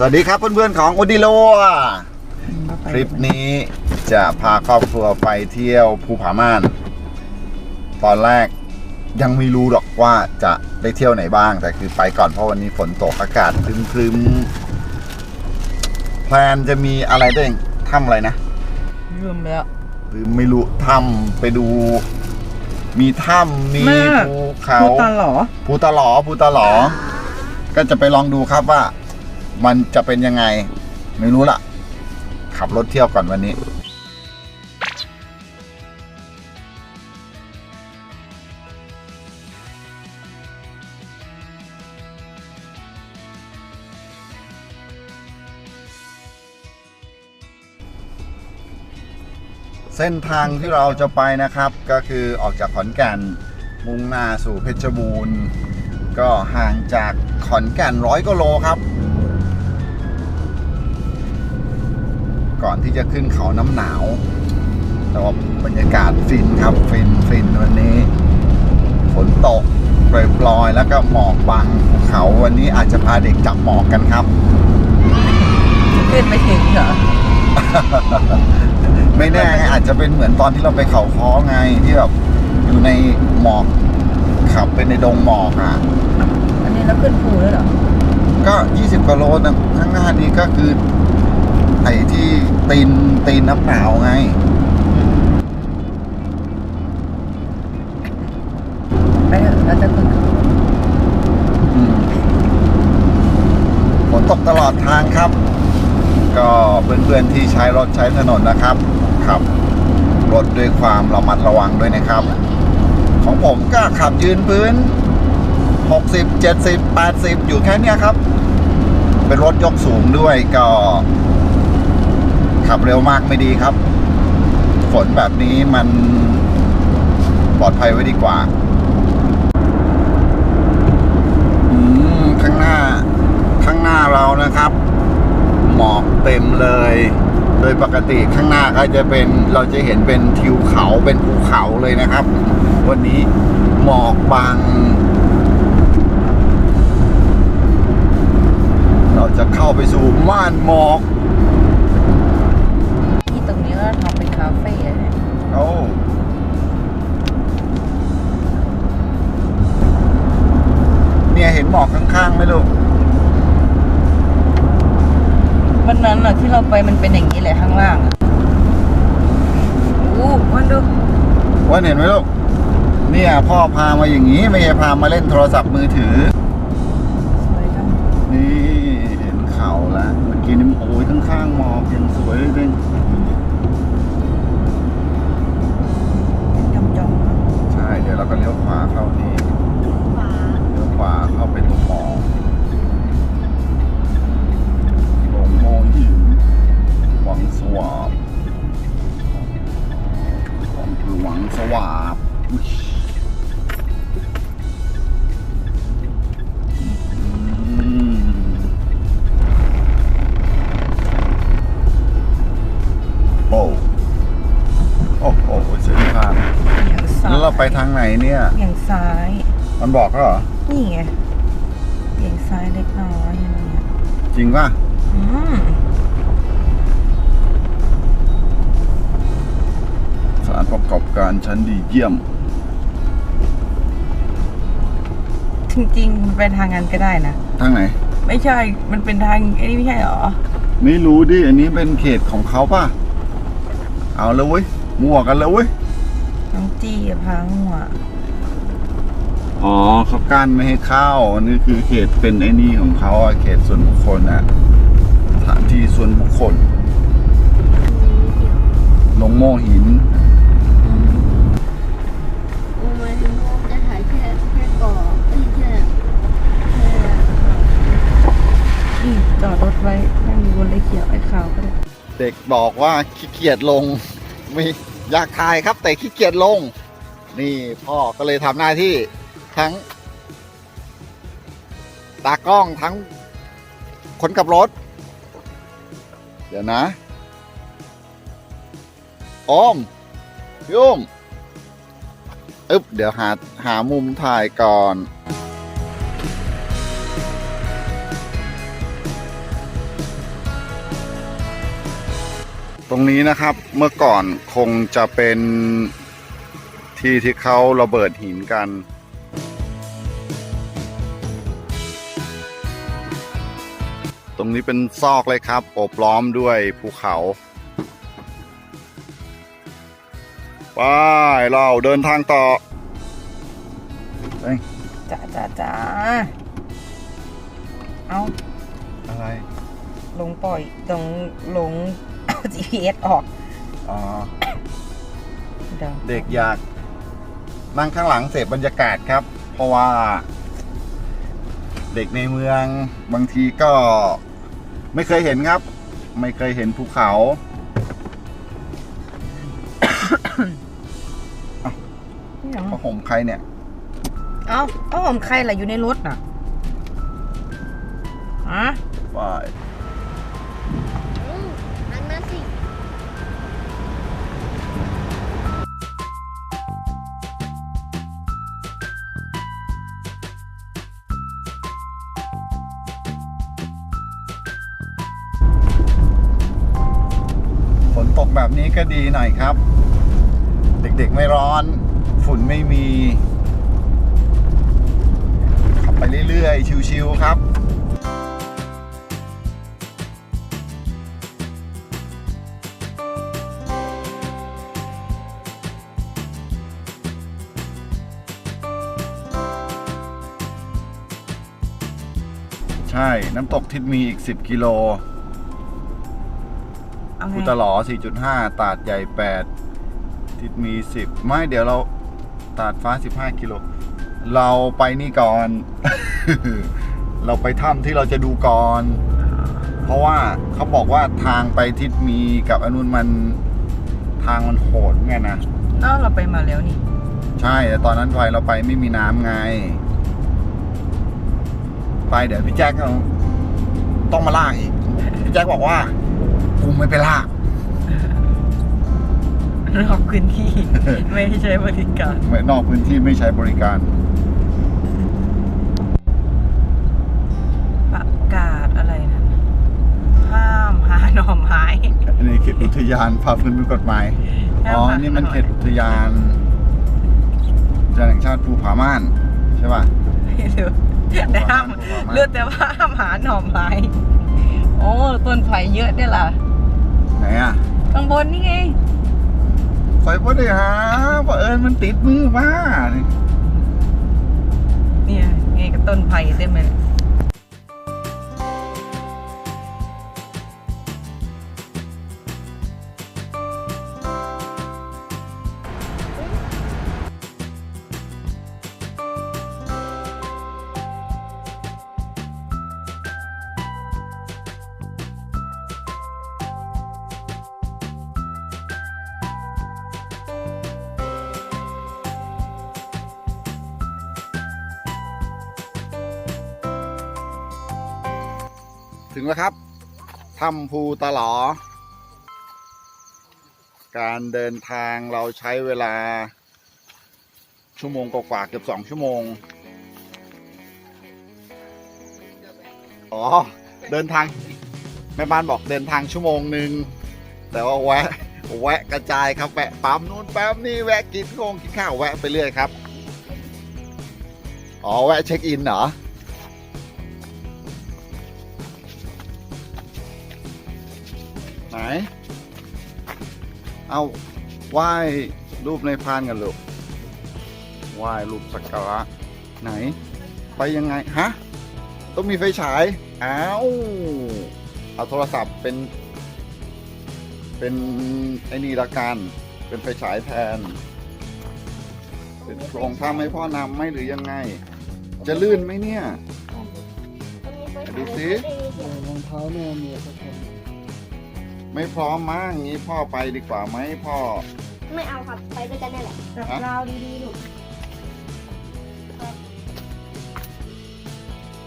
สวัสดีครับเพื่อนๆของโอดิโลทริปนี้จะพาครอบครัวไปเที่ยวภูผาม่าน ตอนแรกยังไม่รู้หรอกว่าจะได้เที่ยวไหนบ้าง แต่คือไปก่อนเพราะวันนี้ฝนตกอากาศครึมๆแพลนจะมีอะไรด้วยเองถ้ำอะไรนะลืมแล้วหรือไม่รู้ถ้ำไปดู มีถ้ำมีแม่ภูเขาพูดตาหรอภูตะหลอภูตะหลอก็จะไปลองดูครับว่า มันจะเป็นยังไง ไม่รู้ล่ะ ขับรถเที่ยวก่อนวันนี้เส้นทางที่เราจะไปนะครับก็คือออกจากขอนแก่นมุ่งหน้าสู่เพชรบูรณ์ ก็ห่างจากขอนแก่นร้อยกิโลครับ ก่อนที่จะขึ้นเขาน้ำหนาวแต่ว่าบรรยากาศฟินครับฟินฟินวันนี้ ฝนตกปล่อยๆแล้วก็หมอกบังภูเขาวันนี้อาจจะพาเด็กจับหมอกกันครับขึ้นไม่ถึงเหรอไม่แน่ไงอาจจะเป็นเหมือนตอนที่เราไปเขาค้อไงที่แบบอยู่ในหมอกขับไปในดงหมอกอะอันนี้เราขึ้นภูแล้วเหรอก็ 20กิโลนะข้างหน้านี้ก็คือไอ้ที่ตีนตีนน้ำหนาวไงไปเถอะเราจะขึ้นเขาอืมฝนตกตลอดทางครับ ก็เพื่อนๆที่ใช้รถใช้ถนนนะครับขับรถด้วยความระมัดระวังด้วยนะครับ ของผมก็ขับยืนพื้น 60 70 80 อยู่แค่เนี้ยครับ เป็นรถยกสูงด้วยก็ ขับเร็วมากไม่ดีครับ ฝนแบบนี้มันปลอดภัยไว้ดีกว่าข้างหน้าข้างหน้าเรานะครับ หมอกเต็มเลย โดยปกติข้างหน้าก็จะเป็นเราจะเห็นเป็นทิวเขาเป็นภูเขาเลยนะครับ วันนี้หมอกบางเราจะเข้าไปสู่ม่านหมอก เนี่ยเห็นหมอกข้างๆไหมลูก วันนั้นอะที่เราไปมันเป็นอย่างนี้แหละข้างล่างอะอู้มันดูว่าเห็นไหมลูก เนี่ยพ่อพามาอย่างนี้ ไม่ใช่พามาเล่นโทรศัพท์มือถือ สวยจังนี่เห็นเขาแล้วเมื่อกี้นี่โอ้ยข้างๆหมอกยังสวยเลย เนี่ยอย่างซ้าย มันบอกก็เหรอ นี่ไงอย่างซ้ายเล็กน้อยอะไรเงี้ยจริงป่ะอืมสารประกอบการชั้นดีเยี่ยม จริงๆมันไปทางนั้นก็ได้นะ ทางไหน ไม่ใช่ มันเป็นทางไอ้นี่ไม่ใช่เหรอ ไม่รู้ดิ อันนี้เป็นเขตของเขาป่ะ เอาเลยเว้ยมั่วกันเลยเว้ยน้อง จี้พังหัวอ๋อเขากั้นไม่ให้เข้านี่คือเขตเป็นไอ้นี่ของเขาอะเขตส่วนบุคคลอะสถานที่ส่วนบุคคลลงโม่หินอืมจอดรถไว้นั่งบนเลยเขียวไอ้ขาวก็ได้ เด็กบอกว่าขี้เกียจลงไม่ อยากถ่ายครับแต่ขี้เกียจลง นี่พ่อก็เลยทำหน้าที่ทั้ง ตากล้องทั้งคนขับรถ เดี๋ยวนะออมพี่มอึ๊บเดี๋ยวหาหามุมถ่ายก่อน ตรงนี้นะครับเมื่อก่อนคงจะเป็นที่ที่เขาระเบิดหินกัน ตรงนี้เป็นซอกเลยครับโอบล้อมด้วยภูเขาไปเราเดินทางต่อเฮ้ยจ้าจ้าจ้าเอาอะไร ลงปล่อยตรงลง GPS ออกอ๋อเดี๋ยวเด็กอยากนั่งข้างหลังเสพบรรยากาศครับ เพราะว่า เด็กในเมืองบางทีก็ไม่เคยเห็นครับ ไม่เคยเห็นภูเขานี่หยังผ้าห่มใครเนี่ย เอาเอาผมใครล่ะอยู่ในรถน่ะฮะไปอื ตกแบบนี้ก็ดีหน่อยครับ เด็กๆไม่ร้อน ฝุ่นไม่มีขับไปเรื่อยๆ ชิวๆครับใช่ น้ำตกทิศมีอีก 10 กิโล เอาไงภูตะหลอ4.5 ตาดใหญ่8ทิศมี 10 ไม่เดี๋ยวเราตาดฟ้า 15 กิโล เราไปนี่ก่อน เราไปถ้ำที่เราจะดูก่อน เพราะว่าเขาบอกว่าทางไปทิศมีกับอนุนมันทางมันโหดไงนะ เอ้าเราไปมาแล้วนี่ ใช่แต่ตอนนั้นไปเราไปไม่มีน้ำไง ไปเดี๋ยวพี่แจ็คเอาต้องมาลากอีก พี่แจ็คบอกว่า กูไม่ไปลากนอกพื้นที่ไม่ใช้บริการไม่นอกพื้นที่ไม่ใช้บริการ ประกาศอะไรนะห้ามหาหน่อไม้อันนี้เขตอุทยานฝ่าฝืนกฎหมายห้ามอ๋อหานี่มันหน่อเขตอุทยานอุทยานแห่งชาติภูผาม่านใช่ป่ะไม่รู้แต่ห้ามภูผาม่านเลือกแต่ว่าห้ามหาหน่อไม้ โอ้ ต้นไผ่เยอะเนี่ยล่ะ ไหนอะข้างบนนี่ไงคอยพ่อได้หาว่าเอิญมันติดมือมานี่เนี่ยไงกับต้นไผ่เต็มเลย ถึงแล้วครับถ้ำภูตะหลอ การเดินทางเราใช้เวลา ชั่วโมงกว่าเกือบสองชั่วโมง อ๋อ เดินทาง แม่บ้านบอกเดินทางชั่วโมงหนึ่ง แต่ว่าแวะ แวะกระจายครับแวะปั๊มนู้นปั๊มนี่แวะกินโงกินข้าวแวะไปเรื่อยครับ อ๋อ แวะเช็คอินเหรอ เอาไหว้รูปในพานกันลูกไหว้รูปสักการะไหน ไปยังไง ฮะ ต้องมีไฟฉาย อ้าวเอาโทรศัพท์เป็น เป็นไอ้นี่ละกัน เป็นไฟฉายแทน เป็นโครงถ้ำให้พ่อนำไหมหรือยังไง จะลื่นไหมเนี่ย ดูสิรองเท้าแม่เมีสักคน ไม่พร้อมมั้งงี้พ่อไปดีกว่าไหมพ่อ ไม่เอาครับ ไปด้วยกันนี่แหละจับฮะ ราวดีๆลูก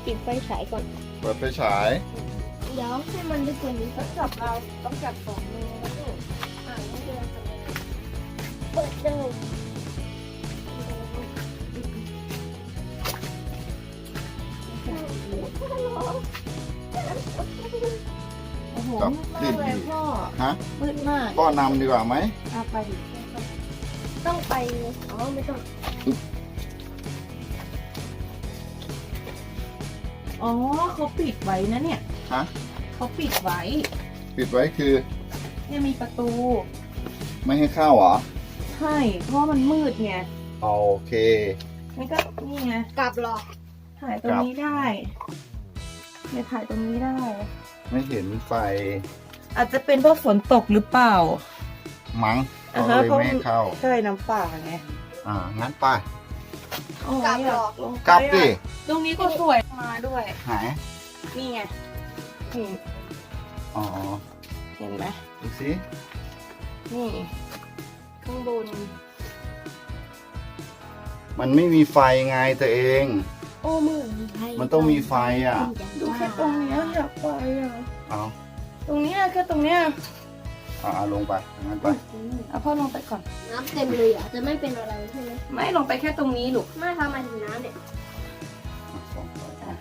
ปิดไฟฉายก่อน เปิดไฟฉาย เดี๋ยวให้มันลึกกว่านี้ต้องจับเราต้องจับสองมือนะลูกอ่าไม่เดินเปิดดู โอ้โหจับมืดดิ้มากนเลยพ่อ ฮะมืดมากก็นำดีกว่าไหมเอาไปดิต้องไป อ๋อ ไม่ต้อง อ๋อเขาปิดไว้นะเนี่ยฮะเขาปิดไว้ ปิดไว้คือเนี่ยมีประตู ไม่ให้เข้าเหรอใช่เพราะว่ามันมืดไงโอเคนี่ก็นี่ไงกลับหรอถ่ายตรงนี้ได้เนี่ยถ่ายตรงนี้ได้ ไม่เห็นไฟอาจจะเป็นเพราะฝนตกหรือเปล่า มั้งอ่าเขาฮะเลยไม่ให้เข้า ใช่น้ำป่าไงอ่า งั้นไปโอ้ยกลับหรอยาลงไปกลับดิอะตรงนี้ก็สวยมาด้วยหายนี่ไงนี่อ๋อเห็นไหมดูสินี่ ข้างบน มันไม่มีไฟไงตัวเอง โอ้มือมันต้องมีไฟอะ ดูแค่ตรงเนี้ยอยากไปอะ เอาตรงเนี้ยแค่ตรงเนี้ยเอาเอาลงไปงั้นไปเอาพ่อลงไปก่อน น้ำเต็มเลยอะจะไม่เป็นอะไรใช่ไหมไม่ลงไปแค่ตรงนี้ลูกไม่ทำไมถึงน้ำเนี่ยสองไปอะ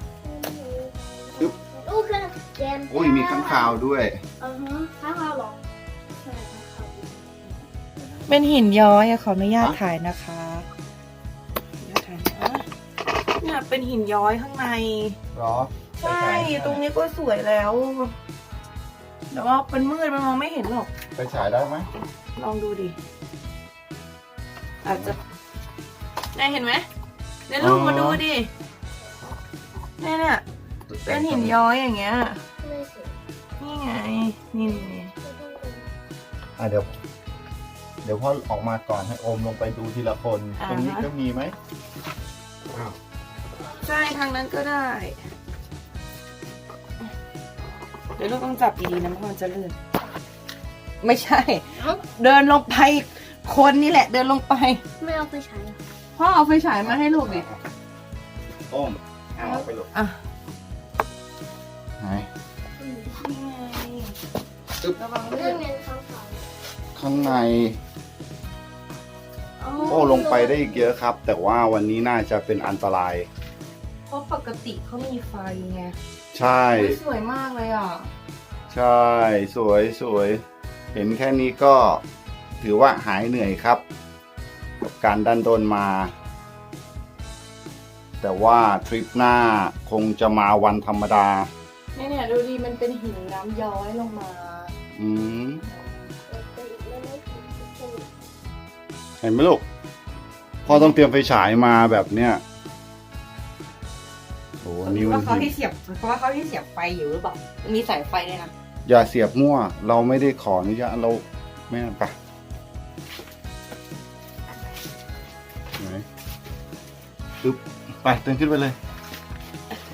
อึ๊บโอเคแจมอุ้ยมีข้างคาวด้วยอือฮะข้างคาวเหรอใช่ข้างคาวเป็นหินย้อยอะขออนุญาตฮะถ่ายนะคะ เนี่ยเป็นหินย้อยข้างในเหรอใช่ ตรงนี้ก็สวยแล้ว แต่ว่าเป็นมืดมันมองไม่เห็นหรอก ไปฉายได้ไหมลองดูดิ อาจจะเนี่ยเห็นไหมเนี่ยลูกมาดูดิเนี่ยเนี่ยเป็นหินย้อยอย่างเงี้ยไม่สวยนี่ไง นี่นี่นี่ไม่ต้องเป็นอะเดี๋ยว เดี๋ยวพ่อออกมาก่อนให้โอมลงไปดูทีละคน ตรงนี้ก็มีไหมอ้าว ใช่ทางนั้นก็ได้ เดี๋ยวลูกต้องจับดีๆนะเพราะมันจะลื่น ไม่ใช่เอ้าเดินลงไปคนนี่แหละ เดินลงไป ไม่เอาไปใช้อะพ่อเอาไฟฉายมาให้ลูกดิโอมเอาออกไปลูกอะไหนอืมนี่ไงอึ๊บระวังเรื่ลื่องนเงินข้างคาวข้างใน โอ้ลงไปได้อีกเยอะครับ แต่ว่าวันนี้น่าจะเป็นอันตราย เพราะปกติเขามีไฟไงใช่ อุ๊ยสวยมากเลยอะ ใช่สวยสวย เห็นแค่นี้ก็ถือว่าหายเหนื่อยครับ กับการดันโดนมา แต่ว่าทริปหน้าคงจะมาวันธรรมดา เนี่ยเนี่ยดูดีมันเป็นหินน้ำย้อยลงมา อืมเออไปอีกไม่ไม่ถึงชั่วโมงเห็นไหมลูกพ่อต้องเตรียมไฟฉายมาแบบเนี้ย โอ้นี่มัว่านเขาที่เสียบเพราะว่าเขาที่เสียบไฟอยู่หรือเปล่ามีสายไฟเลยนะอย่าเสียบมั่ว เราไม่ได้ขออนุญาตเราไม่นั่นปะไหนปึ๊บไปเดินขึ้นไปเลย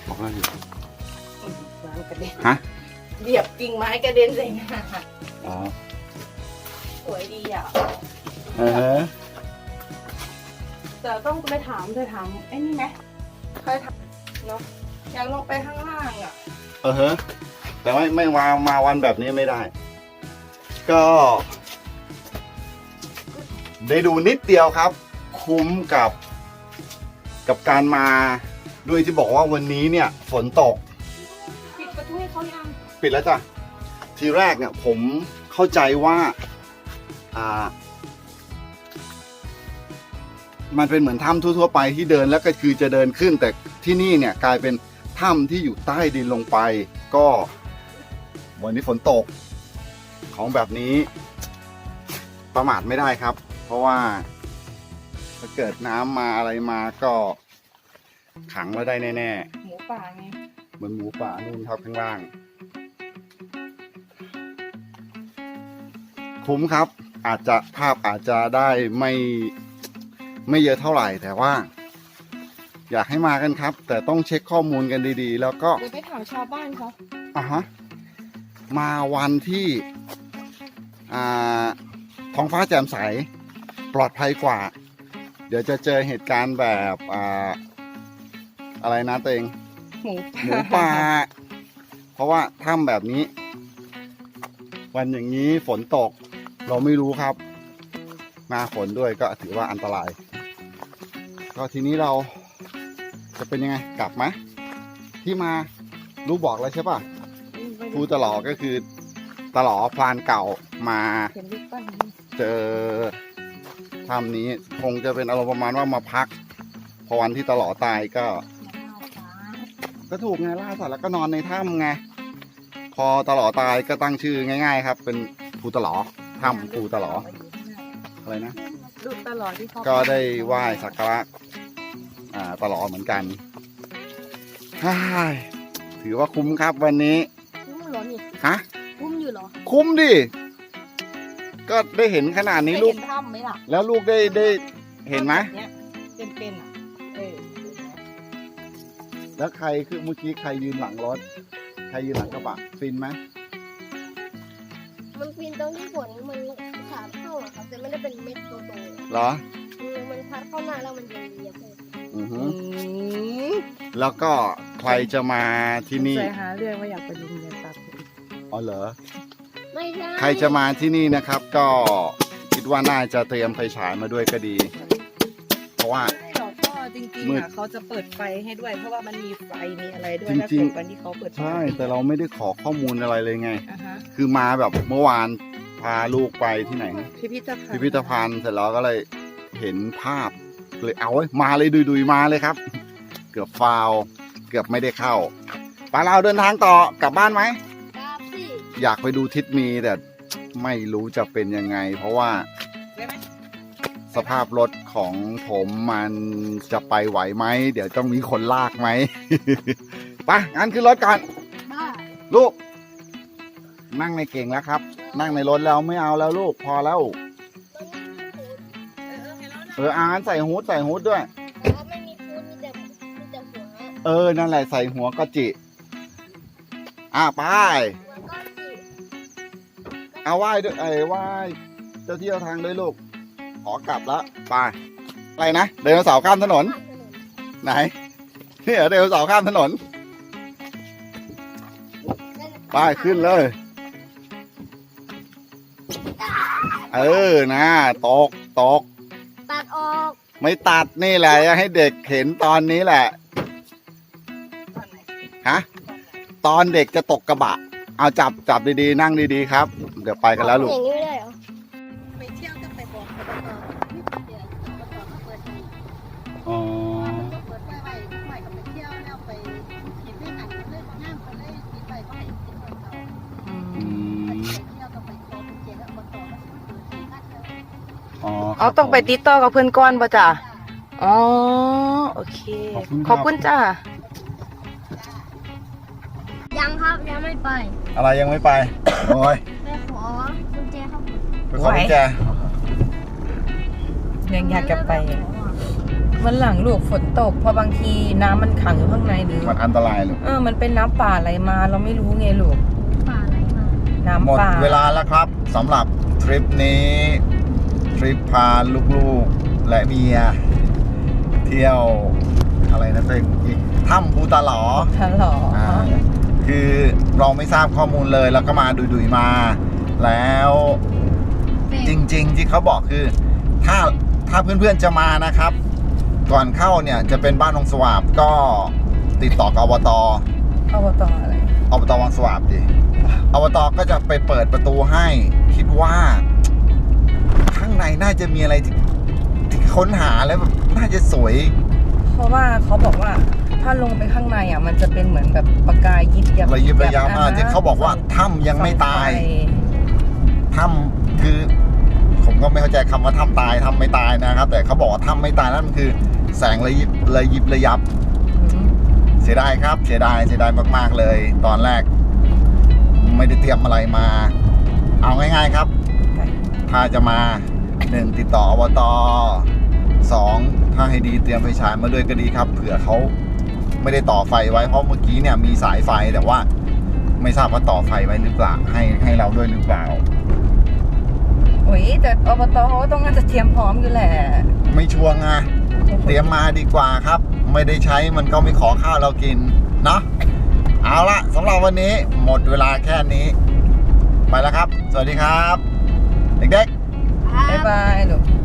บอกแล้วอยู่น้ำกระเด็นฮะเบียบกิ่งไม้กระเด็นใส่หน้าอ๋อสวยดีอะอ่าฮะแต่ต้องไปถามเธอถามไอ้นี่ไหมเคยถาม เนาะอยากลงไปข้างล่างอะ เออฮะแต่ไม่ไม่มามาวันแบบนี้ไม่ได้ ก็ ได้ดูนิดเดียวครับ คุ้มกับ กับการมาด้วยที่บอกว่าวันนี้เนี่ย ฝนตก ปิดประตูให้เขายังปิดแล้วจ้ะ ทีแรกเนี่ยผมเข้าใจว่า อ่า มันเป็นเหมือนถ้ำทั่วๆไปที่เดินแล้วก็คือจะเดินขึ้น แต่ที่นี่เนี่ยกลายเป็นถ้ำที่อยู่ใต้ดินลงไป ก็วันนี้ฝนตก ของแบบนี้ ประมาทไม่ได้ครับ เพราะว่าถ้าเกิดน้ำมาอะไรมาก็ขังไว้ได้แน่หมูป่าไงๆเหมือนหมูป่านู่นครับข้างล่าง คุ้มครับ อาจจะภาพอาจจะได้ไม่ ไม่เยอะเท่าไหร่แต่ว่า อยากให้มากันครับ แต่ต้องเช็คข้อมูลกันดีๆ แล้วก็เดี๋ยวไปถามชาวบ้านเขาอะฮะมาวันที่อ่าท้องฟ้าแจ่มใส ปลอดภัยกว่า เดี๋ยวจะเจอเหตุการณ์แบบอ่าอะไรนะตัวเองหมูหมูป่าเพราะว่าถ้ำแบบนี้ วันอย่างนี้ฝนตก เราไม่รู้ครับ มาฝนด้วยก็ถือว่าอันตราย ก็ทีนี้เราจะเป็นยังไงกลับไหมที่มารู้บอกแล้วใช่ป่ะไม่ภูตะหลอก็คือตะหลอพรานเก่ามาเห็นรูปปั้นนี้เจอถ้ำนี้คงจะเป็นอารมณ์ประมาณว่ามาพัก พอวันที่ตะหลอตายก็ ก็ถูกไงล่าสัตว์แล้วก็นอนในถ้ำไงพอตะหลอตายก็ตั้งชื่อง่าย ๆ ครับ เป็นภูตะหลอถ้ำภูตะหลออะไรนะรูปตลอดที่เขาก็ได้ไหว้สักการะ อ่าตลอดเหมือนกันฮ่ายถือว่าคุ้มครับวันนี้คุ้มเหรอนี่ฮะคุ้มอยู่เหรอ คุ้มดิ ก็ได้เห็นขนาดนี้ลูกเห็นถ้ำไหมล่ะแล้วลูกได้ได้เห็นไหมเป็นเป็นๆอะเออแล้วใครคือเมื่อกี้ใครยืนหลังรถ ใครยืนหลังกระบะฟินไหมมันปีนตรงที่ฝนมันขาดเข้าอะครับแต่ไม่ได้เป็นเม็ดโตๆอะเหรอคือมันพัดเข้ามาแล้วมันเยียบๆเลย อือหือือมแล้วก็ใครจะมาที่นี่ ใจหาเรื่องว่าอยากไปดูเรียนตัดอ๋อเหรอ ไม่ใช่ใครจะมาที่นี่นะครับ ก็คิดว่าน่าจะเตรียมไฟฉายมาด้วยก็ดี เพราะว่า ไม่หรอกก็จริงมืๆดอะเขาจะเปิดไฟให้ด้วย เพราะว่ามันมีไฟมีอะไรด้วยจถ้าริงๆ เกิดวันที่เขาเปิดไฟใช่ แต่เราไม่ได้ขอข้อมูลอะไรเลยไง อ่าฮะคือมาแบบเมื่อวานพาลูกไปที่ไหนพิพิธภัณฑ์พิพิธภัณฑ์เสร็จแล้วก็เลยเห็นภาพ เลยเอาเว้ยมาเลยดุยๆมาเลยครับ เกือบฟาวล์เกือบไม่ได้เข้าไปเราเดินทางต่อกลับบ้านไหมกราบสิอยากไปดูทิศมีแต่ไม่รู้จะเป็นยังไง เพราะว่าได้ไหมสภาพรถของผมมันจะไปไหวไหมเดี๋ยวต้องมีคนลากไหม ไปงั้นขึ้นรถก่อนบ้าลูก นั่งในเก่งแล้วครับ นั่งในรถแล้วไม่เอาแล้วลูกพอแล้ว เออเออเห็นแล้วนะเอออางั้นใส่ฮูดใส่ฮูดด้วย แต่ว่าไม่มีคูนมีแต่มีแต่หัวเออ นั่นแหละใส่หัวก็จิ อะไป หัวก้อนสิเอาไหว้ด้วยเอ้ยไหว้เจ้าที่เจ้าทางด้วยลูก ขอกลับแล้วไป อะไรนะเดินเสาร์ข้ามถนนไหนเนี่ยเดินเสาร์ข้ามถนนไปขึ้นเลย เออนะตกตกตัดออก ไม่ตัดนี่แหละให้เด็กเห็นตอนนี้แหละฮะตอนเด็กจะตกกระบะ เอาจับจับดีๆ นั่งดีๆครับ เดี๋ยวไปกันแล้วลูก เอาต้องไปติดต่อกับเพื่อนก่อนป่ะจ้ะอ๋อโอเคขอบคุณจ้า ยังครับ ยังไม่ไป อะไรยังไม่ไป โอ้ยไปขอกุญแจครับไปขอกุญแจยังอยากจะไปวันหลังลูกฝนตกเพราะบางทีน้ำมันขังอยู่ข้างในหรือมันอันตรายลูกเออมันเป็นน้ำป่าไหลมา เราไม่รู้ไงลูก ป่าอะไรมา น้ำหมดป่า เวลาแล้วครับสำหรับทริปนี้ ทริปพาลูกๆและเมีย เที่ยวอะไรนะเต้งอีกถ้ำภูตาหลอทันหรอออ่าคือเราไม่ทราบข้อมูลเลยแล้วก็มาดุยๆมา แล้วจริง ๆ ที่เขาบอกคือ ถ้าถ้าเพื่อนๆจะมานะครับ ก่อนเข้าเนี่ยจะเป็นบ้านองสวาบก็ติดต่อกับอบตอบตอะไรอบตวังสวาบดิอบตก็จะไปเปิดประตูให้คิดว่าข้าง ในน่าจะมีอะไรที่ที่ค้นหาแล้วแบบน่าจะสวย เพราะว่าเขาบอกว่าถ้าลงไปข้างในอะ มันจะเป็นเหมือนแบบประกายยิบยับระยิบระยับอ่อ่าที่เขาบอกว่าถ้ำยังไม่ตายส่องไฟถ้ำคือ ผมก็ไม่เข้าใจคำว่าถ้ำตายถ้ำไม่ตายนะครับ แต่เขาบอกว่าถ้ำไม่ตายนั่นมันคือ แสงระยิบระยิบระยับ อืมเสียดายครับ เสียดายเสียดายมากๆเลย ตอนแรก ไม่ได้เตรียมอะไรมา เอาง่าย ๆครับ ถ้าจะมา หนึ่งติดต่ออบตสองถ้าให้ดีเตรียมไฟฉายมาด้วยก็ดีครับ เผื่อเขาไม่ได้ต่อไฟไว้เพราะเมื่อกี้เนี่ยมีสายไฟแต่ว่า ไม่ทราบว่าต่อไฟไว้หรือเปล่าให้ให้เราด้วยหรือเปล่าโอ้ยแต่อบตเขาก็ต้องน่าจะเตรียมพร้อมอยู่แหละ ไม่ชัวร์ไงเตรียมมาดีกว่าครับ ไม่ได้ใช้มันก็ไม่ขอข้าวเรากินเนาะเอาละสำหรับวันนี้หมดเวลาแค่นี้ ไปแล้วครับ สวัสดีครับ เด็กๆ Bye-bye. Ano?